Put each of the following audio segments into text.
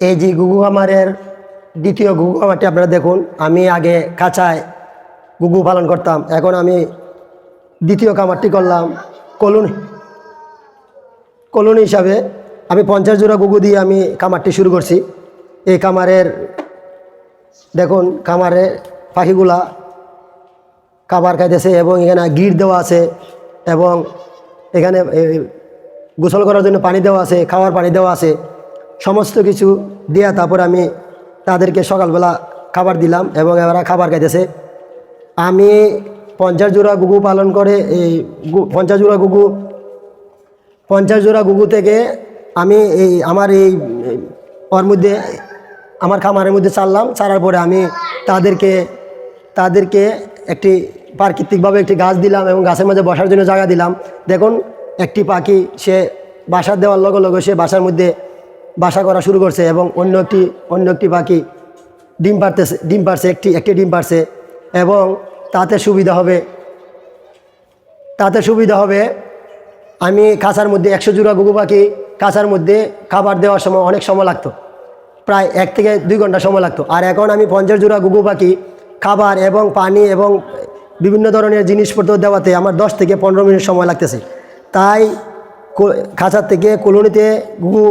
এই যে গুগু খামারের দ্বিতীয় গুগু খামারটি আপনারা দেখুন, আমি আগে কাঁচায় গুগু পালন করতাম, এখন আমি দ্বিতীয় খামারটি করলাম কলুন, কলোনি হিসাবে আমি পঞ্চাশ জোড়া গুগু দিয়ে আমি খামারটি শুরু করছি। এই খামারের, দেখুন, খামারে পাখিগুলা খাবার খাইতেছে এবং এখানে গির দেওয়া আছে এবং এখানে গোসল করার জন্য পানি দেওয়া আছে, খাওয়ার পানি দেওয়া আছে। সমস্ত কিছু দিয়া তারপর আমি তাদেরকে সকালবেলা খাবার দিলাম এবং এরা খাবার খাইতেছে। আমি পঞ্চাশ জোড়া গুগু পালন করে এই পঞ্চাশ জোড়া গুগু পঞ্চাশ জোড়া গুগু থেকে আমি এই আমার এই, ওর মধ্যে, আমার খামারের মধ্যে চাললাম চালার পরে আমি তাদেরকে তাদেরকে একটি প্রাকৃতিকভাবে একটি গাছ দিলাম এবং গাছের মধ্যে বসার জন্য জায়গা দিলাম। দেখুন, একটি পাখি সে বাসা দেওয়ার লগে লগে সে বাসার মধ্যে বাসা করা শুরু করছে এবং অন্য একটি অন্য একটি পাখি ডিম পারতেছে ডিম পারছে একটি একটি ডিম পারছে এবং তাতে সুবিধা হবে। তাতে সুবিধা হবে, আমি কাঁচার মধ্যে একশো জোড়া গুগু পাখি কাঁচার মধ্যে খাবার দেওয়ার সময় অনেক সময় লাগতো। প্রায় এক থেকে দুই ঘণ্টা সময় লাগতো। আর এখন আমি পঞ্চাশ জোড়া গুগু পাখি খাবার এবং পানি এবং বিভিন্ন ধরনের জিনিসপত্র দেওয়াতে আমার দশ থেকে পনেরো মিনিট সময় লাগতেছে। তাই খাঁচার থেকে কলোনিতে গুগু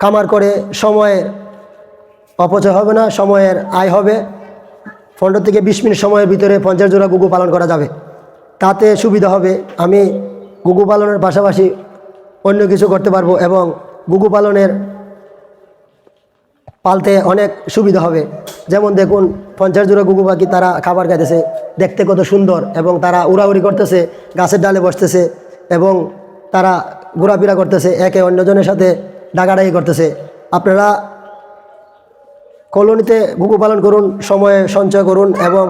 খামার করে সময়ের অপচয় হবে না, সময়ের আয় হবে। পনেরো থেকে বিশ মিনিট সময়ের ভিতরে পঞ্চাশ জোড়া গুগু পালন করা যাবে। তাতে সুবিধা হবে। আমি গুগু পালনের পাশাপাশি অন্য কিছু করতে পারব এবং গুগু পালনের পালতে অনেক সুবিধা হবে। যেমন দেখুন, পঞ্চাশ জোড়া গুগু পাখি তারা খাবার খাইতেছে, দেখতে কত সুন্দর এবং তারা উড়াউড়ি করতেছে, গাছের ডালে বসতেছে এবং তারা ঘোরাফেরা করতেছে, একে অন্যজনের সাথে ডাকাডাকি করতেছে। আপনারা কলোনিতে গুগু পালন করুন, সময়ে সঞ্চয় করুন এবং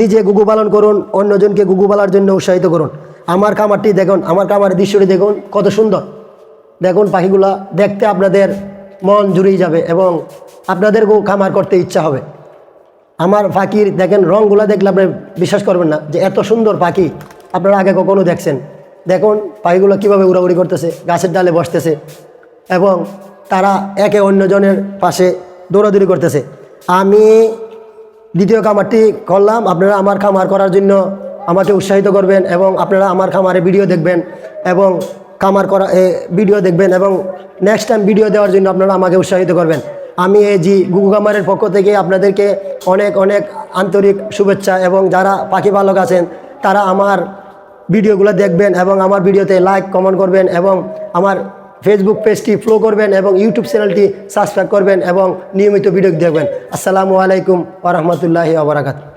নিজে গুগু পালন করুন, অন্যজনকে গুগু পালার জন্য উৎসাহিত করুন। আমার খামারটি দেখুন, আমার খামারের দৃশ্যটি দেখুন, কত সুন্দর। দেখুন পাখিগুলা, দেখতে আপনাদের মন জুড়েই যাবে এবং আপনাদেরকেও খামার করতে ইচ্ছা হবে। আমার পাখির, দেখেন রঙগুলা দেখলে আপনি বিশ্বাস করবেন না যে এত সুন্দর পাখি আপনারা আগে কখনো দেখছেন। দেখুন, পাখিগুলো কীভাবে উড়াউড়ি করতেছে, গাছের ডালে বসতেছে। এবং তারা একে অন্যজনের পাশে দৌড়াদৌড়ি করতেছে। আমি দ্বিতীয় খামারটি করলাম। আপনারা আমার খামার করার জন্য আমাকে উৎসাহিত করবেন এবং আপনারা আমার খামারে ভিডিও দেখবেন এবং খামার করা ভিডিও দেখবেন এবং নেক্সট টাইম ভিডিও দেওয়ার জন্য আপনারা আমাকে উৎসাহিত করবেন। আমি এই জি গুগু খামারের পক্ষ থেকে আপনাদেরকে অনেক অনেক আন্তরিক শুভেচ্ছা এবং যারা পাখি পালক আছেন, তারা আমার ভিডিওগুলো দেখবেন এবং আমার ভিডিওতে লাইক কমেন্ট করবেন এবং আমার ফেসবুক পেজটি ফ্লো করবেন এবং ইউটিউব চ্যানেলটি সাবস্ক্রাইব করবেন এবং নিয়মিত ভিডিও দেখবেন। আসসালামু আলাইকুম ওরহমতুল্লাহি আবরাকাত